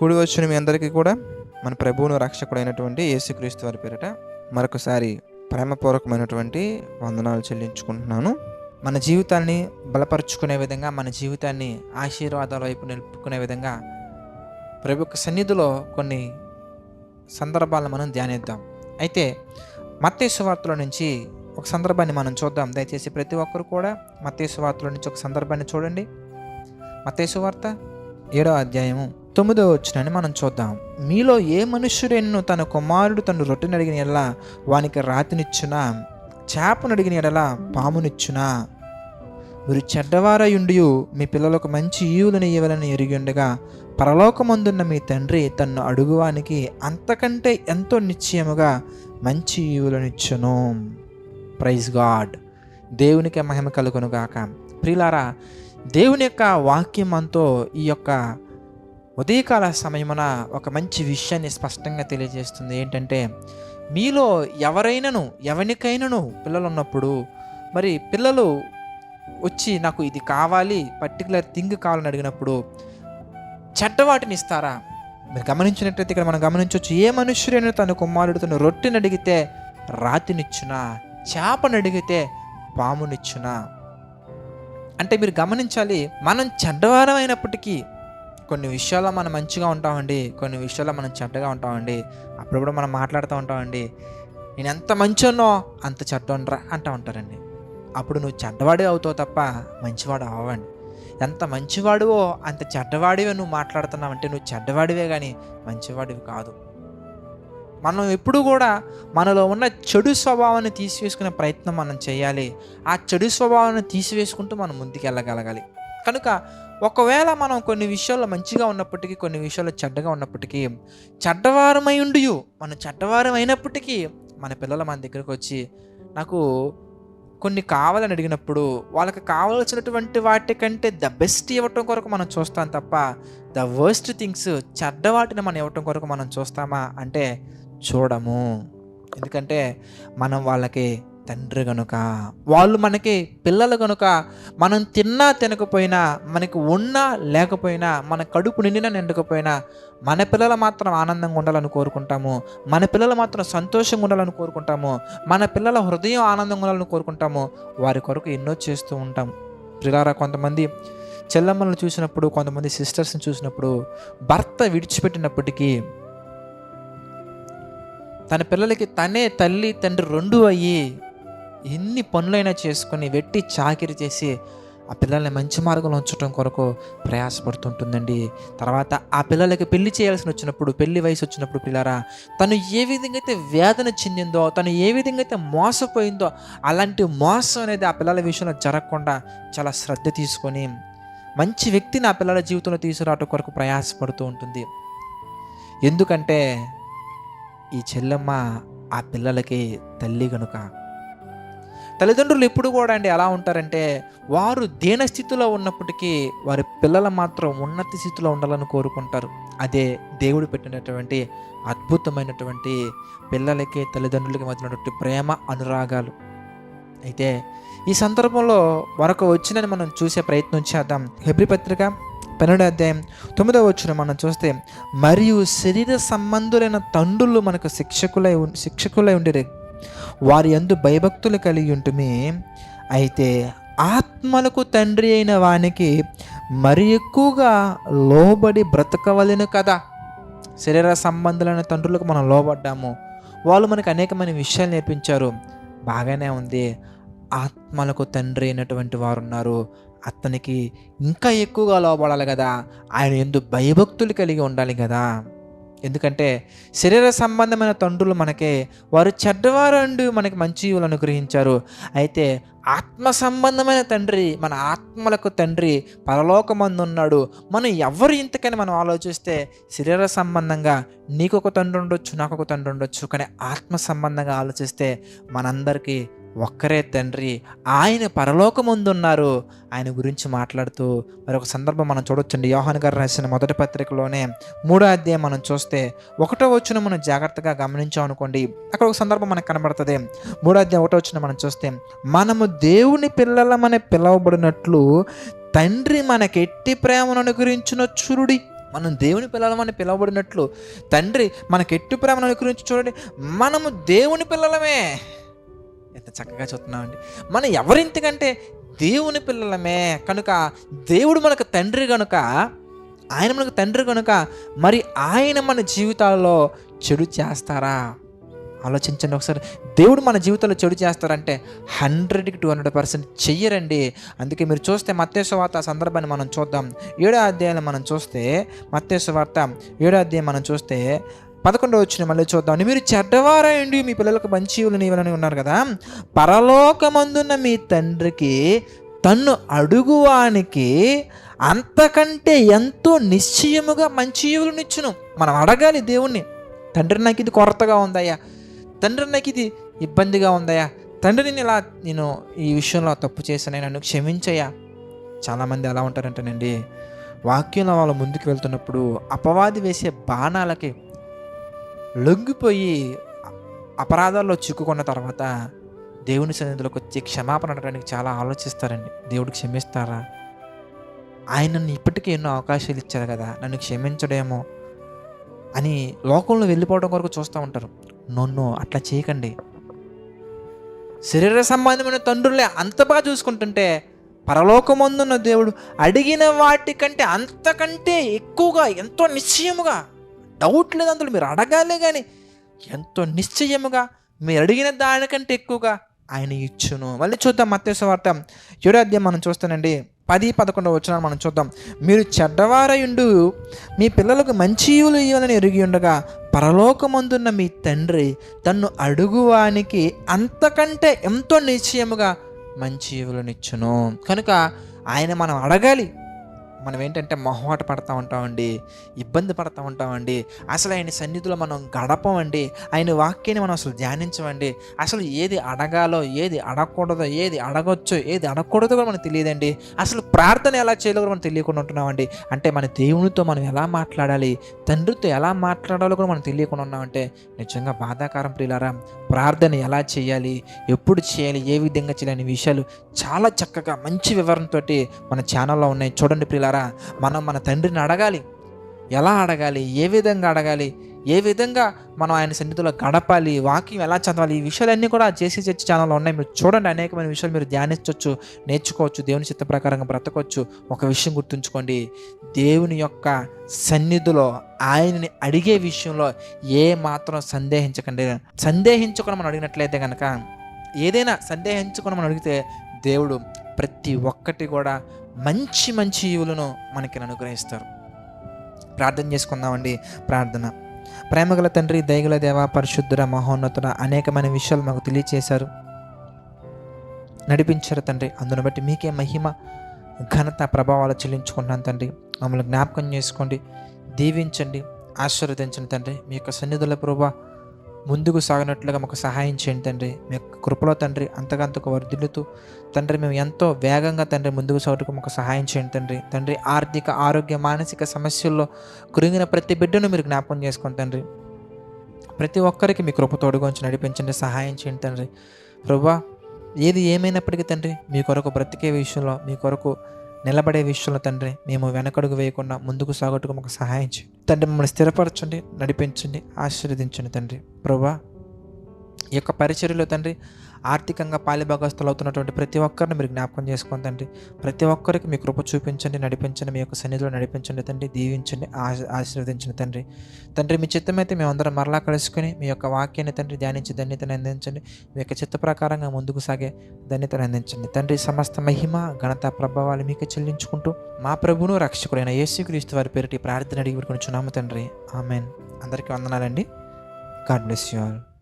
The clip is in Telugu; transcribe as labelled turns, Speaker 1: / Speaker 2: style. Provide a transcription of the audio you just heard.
Speaker 1: కూడి వచ్చిన మీ అందరికీ కూడా. మన ప్రభువును రక్షకుడైనటువంటి యేసుక్రీస్తు వారి పేరిట మరొకసారి ప్రేమపూర్వకమైనటువంటి వందనాలు చెల్లించుకుంటున్నాను. మన జీవితాన్ని బలపరుచుకునే విధంగా మన జీవితాన్ని ఆశీర్వాదాల వైపు నిలుపుకునే విధంగా ప్రభు యొక్క సన్నిధిలో కొన్ని సందర్భాలను మనం ధ్యానిద్దాం. అయితే మత్తేసు వార్తల నుంచి ఒక సందర్భాన్ని మనం చూద్దాం. దయచేసి ప్రతి ఒక్కరు కూడా మత్తేసు వార్తల నుంచి ఒక సందర్భాన్ని చూడండి. మత్తేసు వార్త ఏడో అధ్యాయము. తొమ్మిదో వచ్చినని మనం చూద్దాం. మీలో ఏ మనుష్యుడెన్ను తన కుమారుడు తను రొట్టెని అడిగిన ఎడల వానికి రాతినిచ్చునా? చేపను అడిగిన ఎడల పామునిచ్చునా? మీరు చెడ్డవారయుండి మీ పిల్లలకు మంచి ఈవులను ఇవ్వాలని ఎరిగి ఉండగా పరలోకమందున్న మీ తండ్రి తన్ను అడుగువానికి అంతకంటే ఎంతో నిశ్చయముగా మంచి ఈవులనిచ్చును. Praise God. దేవునికి మహిమ కలుగునుగాక. ప్రిలారా దేవుని యొక్క వాక్యం అంతో ఈ యొక్క ఉదయకాల సమయమున ఒక మంచి విషయాన్ని స్పష్టంగా తెలియజేస్తుంది. ఏంటంటే మీలో ఎవరైనాను ఎవరికైనాను పిల్లలు ఉన్నప్పుడు మరి పిల్లలు వచ్చి నాకు ఇది కావాలి పర్టికులర్ థింగ్ కావాలని అడిగినప్పుడు చెడ్డవాటిని ఇస్తారా? మీరు గమనించినట్లయితే ఇక్కడ మనం గమనించవచ్చు ఏ మనుష్యుడైనా తన కుమారుడు తను రొట్టెని అడిగితే రాతినిచ్చునా చేపను అడిగితే పామునిచ్చునా? అంటే మీరు గమనించాలి మనం చెడ్డవారం అయినప్పటికీ కొన్ని విషయాల్లో మనం మంచిగా ఉంటామండి కొన్ని విషయాల్లో మనం చెడ్డగా ఉంటామండి. అప్పుడప్పుడు మనం మాట్లాడుతూ ఉంటామండి. నేను ఎంత మంచోనో అంత చెడ్డోనరా అంటూ ఉంటారండి. అప్పుడు నువ్వు చెడ్డవాడే అవుతావు తప్ప మంచివాడు అవ్వండి ఎంత మంచివాడువో అంత చెడ్డవాడివే నువ్వు మాట్లాడుతున్నావంటే నువ్వు చెడ్డవాడివే కానీ మంచివాడివి కాదు. మనం ఎప్పుడు కూడా మనలో ఉన్న చెడు స్వభావాన్ని తీసివేసుకునే ప్రయత్నం మనం చేయాలి. ఆ చెడు స్వభావాన్ని తీసివేసుకుంటూ మనం ముందుకెళ్ళగలగాలి. కనుక ఒకవేళ మనం కొన్ని విషయాల్లో మంచిగా ఉన్నప్పటికీ కొన్ని విషయాల్లో చెడ్డగా ఉన్నప్పటికీ చెడ్డవారమై ఉండి మనం చెడ్డవారం అయినప్పటికీ మన పిల్లలు మన దగ్గరకు వచ్చి నాకు కొన్ని కావాలని అడిగినప్పుడు వాళ్ళకి కావాల్సినటువంటి వాటికంటే ద బెస్ట్ ఇవ్వటం కొరకు మనం చూస్తాం తప్ప ద వర్స్ట్ థింగ్స్ చెడ్డ వాటిని మనం ఇవ్వటం కొరకు మనం చూస్తామా? అంటే చూడము. ఎందుకంటే మనం వాళ్ళకి తండ్రి కనుక వాళ్ళు మనకి పిల్లలు కనుక మనం తిన్నా తినకపోయినా మనకి ఉన్నా లేకపోయినా మన కడుపు నిండినా నిండకపోయినా మన పిల్లలు మాత్రం ఆనందంగా ఉండాలని కోరుకుంటాము. మన పిల్లలు మాత్రం సంతోషంగా ఉండాలని కోరుకుంటాము. మన పిల్లల హృదయం ఆనందంగా ఉండాలని కోరుకుంటాము. వారి కొరకు ఎన్నో చేస్తూ ఉంటాం. పిల్లారా కొంతమంది చెల్లమ్మలను చూసినప్పుడు కొంతమంది సిస్టర్స్ని చూసినప్పుడు భర్త విడిచిపెట్టినప్పటికీ తన పిల్లలకి తనే తల్లి తండ్రి రెండు అయ్యి ఎన్ని పనులైనా చేసుకొని వెట్టి చాకిరి చేసి ఆ పిల్లల్ని మంచి మార్గంలో ఉంచడం కొరకు ప్రయాసపడుతుంటుందండి. తర్వాత ఆ పిల్లలకి పెళ్ళి చేయాల్సి వచ్చినప్పుడు పెళ్ళి వయసు వచ్చినప్పుడు పిల్లరా తను ఏ విధంగా అయితే వేదన చెందిందో తను ఏ విధంగా అయితే మోసపోయిందో అలాంటి మోసం అనేది ఆ పిల్లల విషయంలో జరగకుండా చాలా శ్రద్ధ తీసుకొని మంచి వ్యక్తిని ఆ పిల్లల జీవితంలో తీసుకురావటం కొరకు ప్రయాసపడుతూ ఉంటుంది. ఎందుకంటే ఈ చెల్లెమ్మ ఆ పిల్లలకి తల్లి కనుక తల్లిదండ్రులు ఎప్పుడు కూడా అండి ఎలా ఉంటారంటే వారు దీనస్థితిలో ఉన్నప్పటికీ వారి పిల్లలు మాత్రం ఉన్నత స్థితిలో ఉండాలని కోరుకుంటారు. అదే దేవుడు పెట్టినటువంటి అద్భుతమైనటువంటి పిల్లలకి తల్లిదండ్రులకి మధ్యనటువంటి ప్రేమ అనురాగాలు. అయితే ఈ సందర్భంలో మరొక వచ్చినని మనం చూసే ప్రయత్నం చేద్దాం. హెబ్రి పత్రిక పన్నెండో అధ్యాయం తొమ్మిదవ వచ్చిన మనం చూస్తే మరియు శరీర సంబంధులైన తండ్రులు మనకు శిక్షకులై శిక్షకులై ఉండే వారి అందు భయభక్తులు కలిగి ఉంటుమే. అయితే ఆత్మలకు తండ్రి అయిన వానికి మరి ఎక్కువగా లోబడి బ్రతకవలెను కదా. శరీర సంబంధులైన తండ్రులకు మనం లోబడ్డాము. వాళ్ళు మనకు అనేకమైన విషయాలు నేర్పించారు. బాగానే ఉంది. ఆత్మలకు తండ్రి అయినటువంటి వారు ఉన్నారు అతనికి ఇంకా ఎక్కువగా లోపడాలి కదా. ఆయన ఎందు భయభక్తులు కలిగి ఉండాలి కదా. ఎందుకంటే శరీర సంబంధమైన తండ్రులు మనకే వారు చెడ్డవారండు మనకి మంచి అనుగ్రహించారు. అయితే ఆత్మ సంబంధమైన తండ్రి మన ఆత్మలకు తండ్రి పరలోకమందు ఉన్నాడు మనం ఎవరు ఇంతకని మనం ఆలోచిస్తే శరీర సంబంధంగా నీకొక తండ్రి ఉండొచ్చు నాకు ఒక తండ్రి ఉండొచ్చు. కానీ ఆత్మ సంబంధంగా ఆలోచిస్తే మనందరికీ ఒక్కరే తండ్రి. ఆయన పరలోకముందున్నారు. ఆయన గురించి మాట్లాడుతూ మరొక సందర్భం మనం చూడొచ్చండి. యోహాన్ గారు రాసిన మొదటి పత్రికలోనే మూడో అధ్యాయం మనం చూస్తే ఒకటో వచ్చిన మనం జాగ్రత్తగా గమనించాం అనుకోండి. అక్కడ ఒక సందర్భం మనకు కనబడుతుంది. మూడో అధ్యాయం ఒకటో వచ్చిన మనం చూస్తే మనము దేవుని పిల్లలమని పిలవబడినట్లు తండ్రి మనకి ఎట్టి ప్రేమను గురించిన చురుడి మనం దేవుని పిల్లలమని పిలవబడినట్లు తండ్రి మనకి ప్రేమను గురించి చూడండి. మనము దేవుని పిల్లలమే. ఎంత చక్కగా చూస్తున్నామండి మనం ఎవరింతకంటే దేవుని పిల్లలమే కనుక దేవుడు మనకు తండ్రి కనుక ఆయన మనకు తండ్రి కనుక మరి ఆయన మన జీవితాల్లో చెడు చేస్తారా? ఆలోచించండి ఒకసారి. దేవుడు మన జీవితంలో చెడు చేస్తారంటే హండ్రెడ్కి టూ హండ్రెడ్ పర్సెంట్ చెయ్యరండి. అందుకే మీరు చూస్తే మత్స్యవార్త వార్త సందర్భాన్ని మనం చూద్దాం. ఏడో అధ్యాయాన్ని మనం చూస్తే మత్స్యవార్త వార్త ఏడో అధ్యాయం మనం చూస్తే పదకొండవ వచ్చిన మళ్ళీ చూద్దాం. మీరు చెడ్డవారాయండి మీ పిల్లలకు మంచి నీవులని ఉన్నారు కదా? పరలోకమందున్న మీ తండ్రికి తన్ను అడుగువానికి అంతకంటే ఎంతో నిశ్చయముగా మంచి ఈవులనిచ్చును మనం అడగాలి దేవుణ్ణి. తండ్రి నాకు ఇది కొరతగా ఉందయ్యా. తండ్రి నాకు ఇది ఇబ్బందిగా ఉందయ్యా. తండ్రి నేను ఇలా నేను ఈ విషయంలో తప్పు చేశాను నన్ను క్షమించయ్యా. చాలామంది ఎలా ఉంటారంటేనండి. వాక్యంలో వాళ్ళు ముందుకు వెళ్తున్నప్పుడు అపవాది వేసే బాణాలకి లొంగిపోయి అపరాధాల్లో చిక్కుకున్న తర్వాత దేవుని సన్నిధిలోకి వచ్చి క్షమాపణ అడగడానికి చాలా ఆలోచిస్తారండి. దేవుడు క్షమిస్తారా? ఆయన నన్ను ఇప్పటికీ ఎన్నో అవకాశాలు ఇచ్చారు కదా నన్ను క్షమించడేమో అని లోకంలో వెళ్ళిపోవడం కొరకు చూస్తూ ఉంటారు. నన్ను అట్లా చేయకండి. శరీర సంబంధమైన తండ్రులే అంత బాగా చూసుకుంటుంటే పరలోకమందున్న దేవుడు అడిగిన వాటికంటే అంతకంటే ఎక్కువగా ఎంతో నిశ్చయముగా డౌట్ లేదు అందులో మీరు అడగాలే కానీ ఎంతో నిశ్చయముగా మీరు అడిగిన దానికంటే ఎక్కువగా ఆయన ఇచ్చును. మళ్ళీ చూద్దాం మత్స్య వార్త. ఏడో మనం చూస్తానండి. పది పదకొండు వచ్చిన మనం చూద్దాం. మీరు చెడ్డవారయుండు మీ పిల్లలకు మంచి ఈవులు ఇవ్వాలని ఎరిగి ఉండగా పరలోకమందున్న మీ తండ్రి తన్ను అడుగువానికి అంతకంటే ఎంతో నిశ్చయముగా మంచి ఈవులనిచ్చును కనుక ఆయన మనం అడగాలి. మనం ఏంటంటే మొహమాట పడతా ఉంటామండి ఇబ్బంది పడతా ఉంటామండి. అసలు ఆయన సన్నిధిలో మనం గడపమండి ఆయన వాక్యాన్ని మనం అసలు ధ్యానించమండి. అసలు ఏది అడగాలో ఏది అడగకూడదో ఏది అడగొచ్చో ఏది అడగకూడదో కూడా మనకు తెలియదండి. అసలు ప్రార్థన ఎలా చేయాలో కూడా మనం తెలియకుండా ఉంటున్నామండి. అంటే మన దేవునితో మనం ఎలా మాట్లాడాలి తండ్రితో ఎలా మాట్లాడాలో కూడా మనం తెలియకుండా ఉన్నామంటే నిజంగా బాధాకారం ప్రియులారా. ప్రార్థన ఎలా చేయాలి ఎప్పుడు చేయాలి ఏ విధంగా చేయాలి అనే విషయాలు చాలా చక్కగా మంచి వివరణతోటి మన ఛానల్లో ఉన్నాయి. చూడండి ప్రియులారా మనం మన తండ్రిని అడగాలి. ఎలా అడగాలి? ఏ విధంగా అడగాలి? ఏ విధంగా మనం ఆయన సన్నిధిలో గడపాలి? వాక్యం ఎలా చదవాలి? ఈ విషయాలన్నీ కూడా జేసీ చర్చి ఛానల్లో ఉన్నాయి. మీరు చూడండి అనేకమైన విషయాలు మీరు ధ్యానించవచ్చు నేర్చుకోవచ్చు దేవుని చిత్త ప్రకారంగా బ్రతకవచ్చు ఒక విషయం గుర్తుంచుకోండి. దేవుని యొక్క సన్నిధిలో ఆయనని అడిగే విషయంలో ఏ మాత్రం సందేహించకండి. సందేహించకుండా మనం అడిగినట్లయితే కనుక ఏదైనా సందేహించకుండా మనం అడిగితే దేవుడు ప్రతి ఒక్కటి కూడా మంచి మంచి ఈవులను మనకి అనుగ్రహిస్తారు. ప్రార్థన చేసుకుందామండి ప్రార్థన. ప్రేమగల తండ్రి దయగల దేవ పరిశుద్ధుర మహోన్నతుడ అనేకమైన విషయాలు మాకు తెలియచేశారు. నడిపించారు తండ్రి అందును బట్టి మీకే మహిమ ఘనత ప్రభావాలు చెల్లించుకుంటున్నాను తండ్రి. మమ్మల్ని జ్ఞాపకం చేసుకోండి దీవించండి ఆశీర్వదించండి తండ్రి. మీ యొక్క సన్నిధుల ప్రభా ముందుకు సాగినట్లుగా మాకు సహాయం చేయండి తండ్రి. మీ యొక్క కృపలో తండ్రి అంతకంతకు వర్ధిల్లుతూ తండ్రి మేము ఎంతో వేగంగా తండ్రి ముందుకు సాగుటకు మాకు సహాయం చేయండి తండ్రి. తండ్రి ఆర్థిక ఆరోగ్య మానసిక సమస్యల్లో కురిగిన ప్రతి బిడ్డను మీరు జ్ఞాపకం చేసుకోండి తండ్రి. ప్రతి ఒక్కరికి మీ కృప తోడుగొంచి నడిపించండి సహాయం చేయండి తండ్రి. ప్రభా ఏది ఏమైనప్పటికీ తండ్రి మీ కొరకు బ్రతికే విషయంలో మీ కొరకు నిలబడే విషయంలో తండ్రి మేము వెనకడుగు వేయకుండా ముందుకు సాగట్టుకు మాకు సహాయం చేయండి. తండ్రి మమ్మల్ని స్థిరపరచండి నడిపించండి ఆశీర్వదించండి తండ్రి. ప్రభా ఈ యొక్క పరిచర్యలో తండ్రి ఆర్థికంగా పాలిభాగస్తులు అవుతున్నటువంటి ప్రతి ఒక్కరిని మీరు జ్ఞాపకం చేసుకోండి తండ్రి. ప్రతి ఒక్కరికి మీ కృప చూపించండి నడిపించండి మీ యొక్క సన్నిధిలో నడిపించండి తండ్రి. దీవించండి ఆశ- ఆశీర్వదించండి తండ్రి. తండ్రి మీ చిత్తమైతే మేమందరం మరలా కలుసుకొని మీ యొక్క వాక్యాన్ని తండ్రి ధ్యానించి ధన్యతను అందించండి. మీ యొక్క చిత్త ప్రకారంగా ముందుకు సాగే ధన్యతను అందించండి. తండ్రి సమస్త మహిమ ఘనత ప్రభావాలు మీకు చెల్లించుకుంటూ మా ప్రభును రక్షకుడైన యేసుక్రీస్తు వారి పేరిటి ప్రార్థన అడిగి పెట్టుకుని చున్నాము తండ్రి. ఆమెన్. అందరికీ వందనాలండి. God bless you all.